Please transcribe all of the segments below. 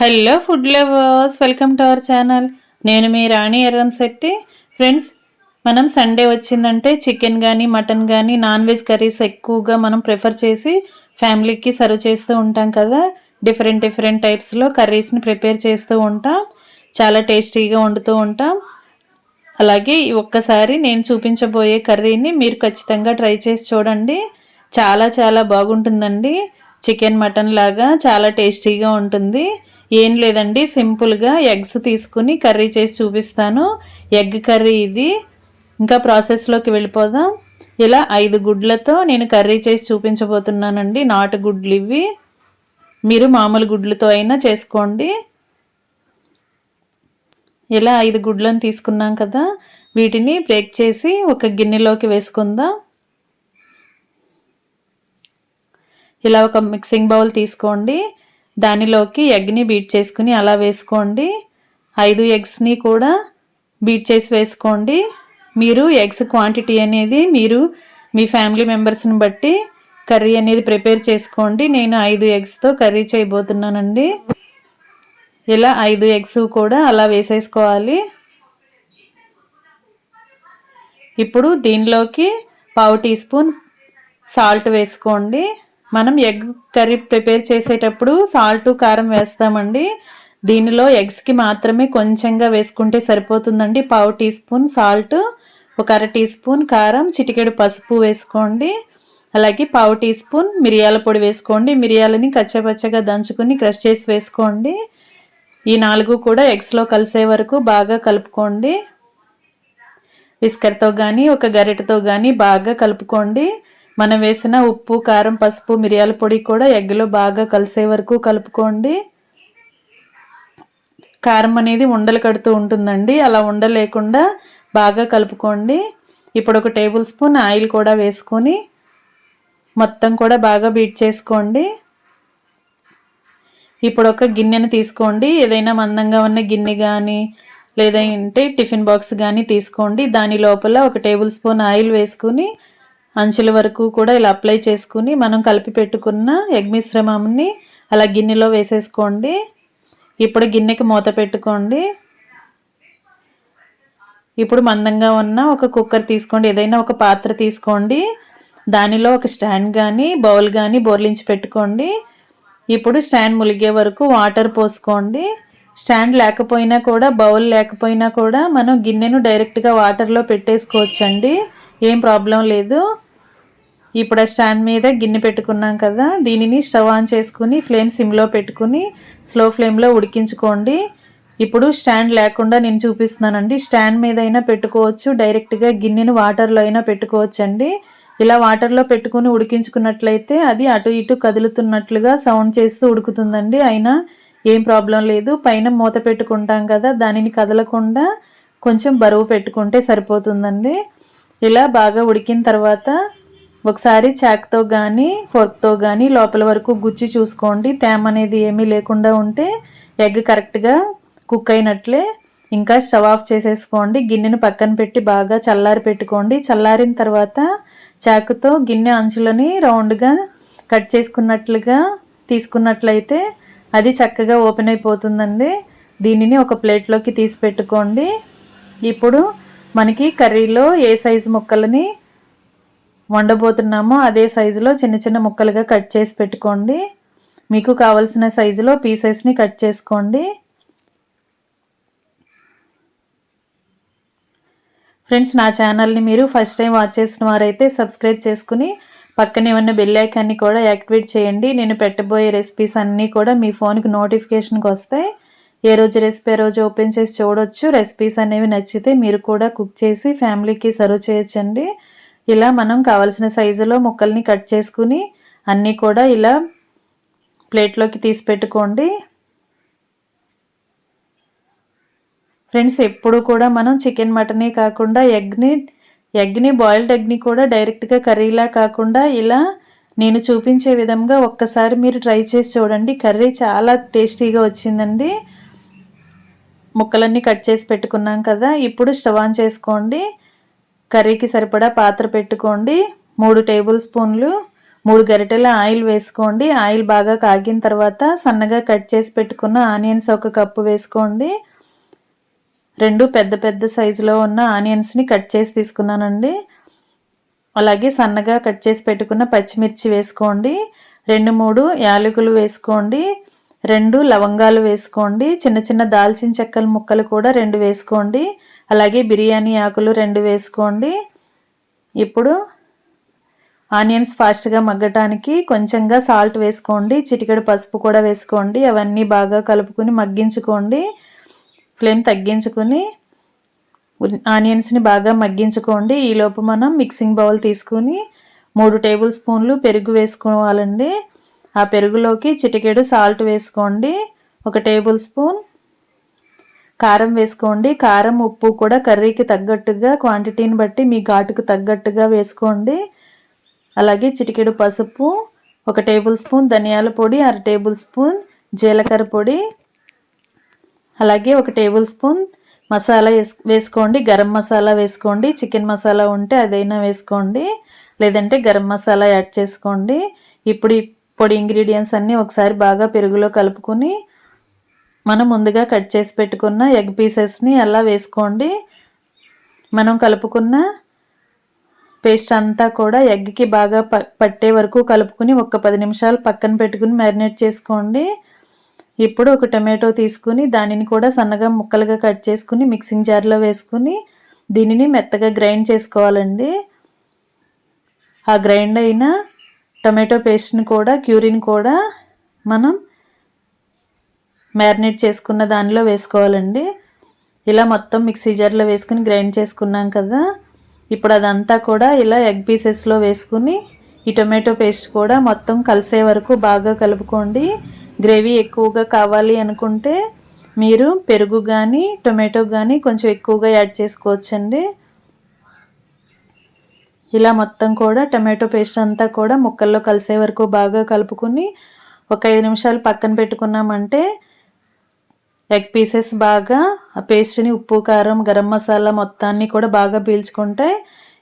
Hello food lovers welcome to our channel నేను మీ Rani Erram Shetty. Friends మనం సండే వచ్చిందంటే చికెన్ కానీ మటన్ కానీ నాన్ వెజ్ కర్రీస్ ఎక్కువగా మనం ప్రిఫర్ చేసి ఫ్యామిలీకి సర్వ్ చేస్తూ ఉంటాం కదా. డిఫరెంట్ డిఫరెంట్ టైప్స్లో కర్రీస్ని ప్రిపేర్ చేస్తూ ఉంటాం. చాలా టేస్టీగా వండుతూ ఉంటాం. అలాగే ఒక్కసారి నేను చూపించబోయే కర్రీని మీరు ఖచ్చితంగా ట్రై చేసి చూడండి. చాలా చాలా బాగుంటుందండి. చికెన్ మటన్ లాగా చాలా టేస్టీగా ఉంటుంది. ఏం లేదండి సింపుల్గా ఎగ్స్ తీసుకుని కర్రీ చేసి చూపిస్తాను. ఎగ్ కర్రీ ఇది. ఇంకా ప్రాసెస్లోకి వెళ్ళిపోదాం. ఇలా ఐదు గుడ్లతో నేను కర్రీ చేసి చూపించబోతున్నానండి. నాటు గుడ్లు ఇవి. మీరు మామూలు గుడ్లతో అయినా చేసుకోండి. ఇలా ఐదు గుడ్లను తీసుకున్నాం కదా వీటిని బ్రేక్ చేసి ఒక గిన్నెలోకి వేసుకుందాం. ఇలా ఒక మిక్సింగ్ బౌల్ తీసుకోండి. దానిలోకి ఎగ్ని బీట్ చేసుకుని అలా వేసుకోండి. ఐదు ఎగ్స్ని కూడా బీట్ చేసి వేసుకోండి. మీరు ఎగ్స్ క్వాంటిటీ అనేది మీరు మీ ఫ్యామిలీ మెంబర్స్ని బట్టి కర్రీ అనేది ప్రిపేర్ చేసుకోండి. నేను ఐదు ఎగ్స్తో కర్రీ చేయబోతున్నానండి. ఇలా ఐదు ఎగ్స్ కూడా అలా వేసేసుకోవాలి. ఇప్పుడు దీనిలోకి పావు టీ స్పూన్ సాల్ట్ వేసుకోండి. మనం ఎగ్ కర్రీ ప్రిపేర్ చేసేటప్పుడు సాల్ట్ కారం వేస్తామండి. దీనిలో ఎగ్స్కి మాత్రమే కొంచెంగా వేసుకుంటే సరిపోతుందండి. పావు టీ స్పూన్ సాల్ట్ ఒక అర టీ స్పూన్ కారం చిటికెడు పసుపు వేసుకోండి. అలాగే పావు టీ స్పూన్ మిరియాల పొడి వేసుకోండి. మిరియాలని కచ్చపచ్చగా దంచుకుని క్రష్ చేసి వేసుకోండి. ఈ నాలుగు కూడా ఎగ్స్లో కలిసే వరకు బాగా కలుపుకోండి. విస్కర్తో కానీ ఒక గరిటతో కానీ బాగా కలుపుకోండి. మనం వేసిన ఉప్పు కారం పసుపు మిరియాల పొడి కూడా ఎగ్లో బాగా కలిసే వరకు కలుపుకోండి. కారం అనేది ఉండలు కడుతూ ఉంటుందండి. అలా ఉండలేకుండా బాగా కలుపుకోండి. ఇప్పుడు ఒక టేబుల్ స్పూన్ ఆయిల్ కూడా వేసుకొని మొత్తం కూడా బాగా బీట్ చేసుకోండి. ఇప్పుడు ఒక గిన్నెను తీసుకోండి. ఏదైనా మందంగా ఉన్న గిన్నె కానీ లేదంటే టిఫిన్ బాక్స్ కానీ తీసుకోండి. దాని లోపల ఒక టేబుల్ స్పూన్ ఆయిల్ వేసుకుని అంచుల వరకు కూడా ఇలా అప్లై చేసుకుని మనం కలిపి పెట్టుకున్న ఎగ్ మిశ్రమంని అలా గిన్నెలో వేసేసుకోండి. ఇప్పుడు గిన్నెకి మూత పెట్టుకోండి. ఇప్పుడు మందంగా ఉన్న ఒక కుక్కర్ తీసుకోండి. ఏదైనా ఒక పాత్ర తీసుకోండి. దానిలో ఒక స్టాండ్ కానీ బౌల్ కానీ బోర్లించి పెట్టుకోండి. ఇప్పుడు స్టాండ్ ములిగే వరకు వాటర్ పోసుకోండి. స్టాండ్ లేకపోయినా కూడా బౌల్ లేకపోయినా కూడా మనం గిన్నెను డైరెక్ట్గా వాటర్లో పెట్టేసుకోవచ్చండి. ఏం ప్రాబ్లం లేదు. ఇప్పుడు ఆ స్టాండ్ మీద గిన్నె పెట్టుకున్నాం కదా దీనిని స్టవ్ ఆన్ చేసుకుని ఫ్లేమ్ సిమ్లో పెట్టుకుని స్లో ఫ్లేమ్లో ఉడికించుకోండి. ఇప్పుడు స్టాండ్ లేకుండా నేను చూపిస్తున్నానండి. స్టాండ్ మీద అయినా పెట్టుకోవచ్చు డైరెక్ట్గా గిన్నెను వాటర్లో అయినా పెట్టుకోవచ్చు అండి ఇలా వాటర్లో పెట్టుకుని ఉడికించుకున్నట్లయితే అది అటు ఇటు కదులుతున్నట్లుగా సౌండ్ చేస్తూ ఉడుకుతుందండి. అయినా ఏం ప్రాబ్లం లేదు. పైన మూత పెట్టుకుంటాం కదా దానిని కదలకుండా కొంచెం బరువు పెట్టుకుంటే సరిపోతుందండి. ఇలా బాగా ఉడికిన తర్వాత ఒకసారి చాక్తో కానీ ఫోర్క్తో కానీ లోపల వరకు గుచ్చి చూసుకోండి. తేమ అనేది ఏమీ లేకుండా ఉంటే ఎగ్ కరెక్ట్గా కుక్ అయినట్లే. ఇంకా స్టవ్ ఆఫ్ చేసేసుకోండి. గిన్నెను పక్కన పెట్టి బాగా చల్లారి పెట్టుకోండి. చల్లారిన తర్వాత చాకుతో గిన్నె అంచులని రౌండ్గా కట్ చేసుకున్నట్లుగా తీసుకున్నట్లయితే అది చక్కగా ఓపెన్ అయిపోతుందండి. దీనిని ఒక ప్లేట్లోకి తీసి పెట్టుకోండి. ఇప్పుడు మనకి కర్రీలో ఏ సైజు ముక్కలని వండబోతున్నామో అదే సైజులో చిన్న చిన్న ముక్కలుగా కట్ చేసి పెట్టుకోండి. మీకు కావలసిన సైజులో పీసెస్ని కట్ చేసుకోండి. ఫ్రెండ్స్ నా ఛానల్ని మీరు ఫస్ట్ టైం వాచ్ చేసిన వారైతే సబ్స్క్రైబ్ చేసుకుని పక్కనే ఉన్న బెల్ ఐకాన్ని కూడా యాక్టివేట్ చేయండి. నేను పెట్టబోయే రెసిపీస్ అన్నీ కూడా మీ ఫోన్కి నోటిఫికేషన్కి వస్తాయి. ఏ రోజు రెసిపీ రోజు ఓపెన్ చేసి చూడొచ్చు. రెసిపీస్ అనేవి నచ్చితే మీరు కూడా కుక్ చేసి ఫ్యామిలీకి సర్వ్ చేయొచ్చండి. ఇలా మనం కావలసిన సైజులో ముక్కల్ని కట్ చేసుకుని అన్నీ కూడా ఇలా ప్లేట్లోకి తీసి పెట్టుకోండి. ఫ్రెండ్స్ ఎప్పుడు కూడా మనం చికెన్ మటనే కాకుండా ఎగ్ని ఎగ్ని బాయిల్డ్ ఎగ్ని కూడా డైరెక్ట్గా కర్రీలా కాకుండా ఇలా నేను చూపించే విధంగా ఒక్కసారి మీరు ట్రై చేసి చూడండి. కర్రీ చాలా టేస్టీగా వచ్చిందండి. ముక్కలన్నీ కట్ చేసి పెట్టుకున్నాం కదా ఇప్పుడు స్టవ్ ఆన్ చేసుకోండి. కర్రీకి సరిపడా పాత్ర పెట్టుకోండి. మూడు టేబుల్ స్పూన్లు మూడు గరిటెల ఆయిల్ వేసుకోండి. ఆయిల్ బాగా కాగిన తర్వాత సన్నగా కట్ చేసి పెట్టుకున్న ఆనియన్స్ ఒక కప్పు వేసుకోండి. రెండు పెద్ద పెద్ద సైజులో ఉన్న ఆనియన్స్ని కట్ చేసి తీసుకున్నానండి. అలాగే సన్నగా కట్ చేసి పెట్టుకున్న పచ్చిమిర్చి వేసుకోండి. రెండు మూడు యాలకులు వేసుకోండి. రెండు లవంగాలు వేసుకోండి. చిన్న చిన్న దాల్చిన చెక్కల ముక్కలు కూడా రెండు వేసుకోండి. అలాగే బిర్యానీ ఆకులు రెండు వేసుకోండి. ఇప్పుడు ఆనియన్స్ ఫాస్ట్గా మగ్గటానికి కొంచెంగా సాల్ట్ వేసుకోండి. చిటికెడు పసుపు కూడా వేసుకోండి. అవన్నీ బాగా కలుపుకుని మగ్గించుకోండి. ఫ్లేమ్ తగ్గించుకుని ఆనియన్స్ని బాగా మగ్గించుకోండి. ఈలోపు మనం మిక్సింగ్ బౌల్ తీసుకుని మూడు టేబుల్ స్పూన్లు పెరుగు వేసుకోవాలండి. ఆ పెరుగులోకి చిటికెడు సాల్ట్ వేసుకోండి. ఒక టేబుల్ స్పూన్ కారం వేసుకోండి. కారం ఉప్పు కూడా కర్రీకి తగ్గట్టుగా క్వాంటిటీని బట్టి మీ ఘాటుకు తగ్గట్టుగా వేసుకోండి. అలాగే చిటికెడు పసుపు ఒక టేబుల్ స్పూన్ ధనియాల పొడి అర టేబుల్ స్పూన్ జీలకర్ర పొడి. అలాగే ఒక టేబుల్ స్పూన్ మసాలా వేసుకోండి. గరం మసాలా వేసుకోండి. చికెన్ మసాలా ఉంటే అదైనా వేసుకోండి. లేదంటే గరం మసాలా యాడ్ చేసుకోండి. ఇప్పుడు పొడి ఇంగ్రీడియంట్స్ అన్నీ ఒకసారి బాగా పెరుగులో కలుపుకొని మనం ముందుగా కట్ చేసి పెట్టుకున్న ఎగ్ పీసెస్ని అలా వేసుకోండి. మనం కలుపుకున్న పేస్ట్ అంతా కూడా ఎగ్కి బాగా పట్టే వరకు కలుపుకుని ఒక పది నిమిషాలు పక్కన పెట్టుకుని మ్యారినేట్ చేసుకోండి. ఇప్పుడు ఒక టమాటో తీసుకుని దానిని కూడా సన్నగా ముక్కలుగా కట్ చేసుకుని మిక్సింగ్ జార్లో వేసుకుని దీనిని మెత్తగా గ్రైండ్ చేసుకోవాలండి. ఆ గ్రైండ్ అయిన టమాటో పేస్ట్ని కూడా క్యూరిన్ కూడా మనం మ్యారినేట్ చేసుకున్న దానిలో వేసుకోవాలండి. ఇలా మొత్తం మిక్సీ జార్లో వేసుకుని గ్రైండ్ చేసుకున్నాం కదా. ఇప్పుడు అదంతా కూడా ఇలా ఎగ్ పీసెస్లో వేసుకుని ఈ టొమాటో పేస్ట్ కూడా మొత్తం కలిసే వరకు బాగా కలుపుకోండి. గ్రేవీ ఎక్కువగా కావాలి అనుకుంటే మీరు పెరుగు కానీ టొమాటో కానీ కొంచెం ఎక్కువగా యాడ్ చేసుకోవచ్చండి. ఇలా మొత్తం కూడా టమాటో పేస్ట్ అంతా కూడా ముక్కల్లో కలిసే వరకు బాగా కలుపుకుని ఒక ఐదు నిమిషాలు పక్కన పెట్టుకున్నామంటే ఎగ్ పీసెస్ బాగా ఆ పేస్ట్ని ఉప్పు కారం గరం మసాలా మొత్తాన్ని కూడా బాగా పీల్చుకుంటే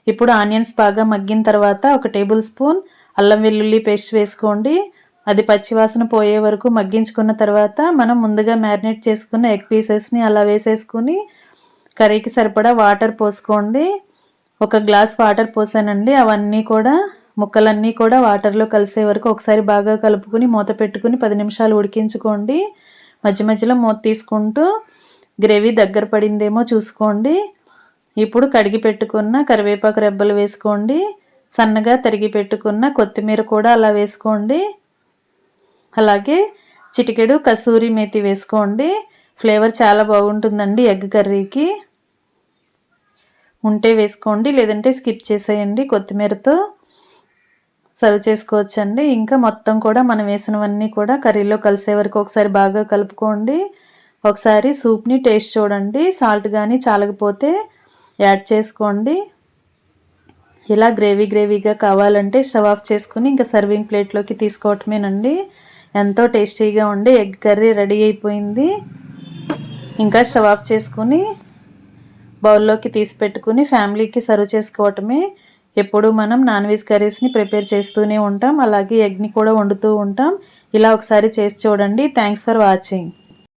ఇప్పుడు ఆనియన్స్ బాగా మగ్గిన తర్వాత ఒక టేబుల్ స్పూన్ అల్లం వెల్లుల్లి పేస్ట్ వేసుకోండి. అది పచ్చివాసన పోయే వరకు మగ్గించుకున్న తర్వాత మనం ముందుగా మ్యారినేట్ చేసుకున్న ఎగ్ పీసెస్ని అలా వేసేసుకుని కర్రీకి సరిపడా వాటర్ పోసుకోండి. ఒక గ్లాస్ వాటర్ పోసానండి. అవన్నీ కూడా ముక్కలన్నీ కూడా వాటర్లో కలిసే వరకు ఒకసారి బాగా కలుపుకుని మూత పెట్టుకుని పది నిమిషాలు ఉడికించుకోండి. మధ్య మధ్యలో మూత తీసుకుంటూ గ్రేవీ దగ్గర పడిందేమో చూసుకోండి. ఇప్పుడు కడిగి పెట్టుకున్న కరివేపాకు రెబ్బలు వేసుకోండి. సన్నగా తరిగి పెట్టుకున్న కొత్తిమీర కూడా అలా వేసుకోండి. అలాగే చిటికెడు కసూరి మేతి వేసుకోండి. ఫ్లేవర్ చాలా బాగుంటుందండి ఎగ్ కర్రీకి. ఉంటే వేసుకోండి లేదంటే స్కిప్ చేసేయండి. కొత్తిమీరతో సర్వ్ చేసుకోవచ్చండి. ఇంకా మొత్తం కూడా మనం వేసినవన్నీ కూడా కర్రీలో కలిసే వరకు ఒకసారి బాగా కలుపుకోండి. ఒకసారి సూప్ని టేస్ట్ చూడండి. సాల్ట్ కానీ చాలకపోతే యాడ్ చేసుకోండి. ఇలా గ్రేవీ గ్రేవీగా కావాలంటే స్టవ్ ఆఫ్ చేసుకుని ఇంకా సర్వింగ్ ప్లేట్లోకి తీసుకోవటమేనండి. ఎంతో టేస్టీగా ఉండి ఎగ్ కర్రీ రెడీ అయిపోయింది. ఇంకా స్టవ్ ఆఫ్ చేసుకుని బౌల్లోకి తీసి పెట్టుకుని ఫ్యామిలీకి సర్వ్ చేసుకోవటమే ఎప్పుడు మనం నాన్ వెజ్ కర్రీస్ని ప్రిపేర్ చేస్తూనే ఉంటాం. అలాగే ఎగ్ని కూడా వండుతూ ఉంటాం. ఇలా ఒకసారి చేసి చూడండి. Thanks for watching.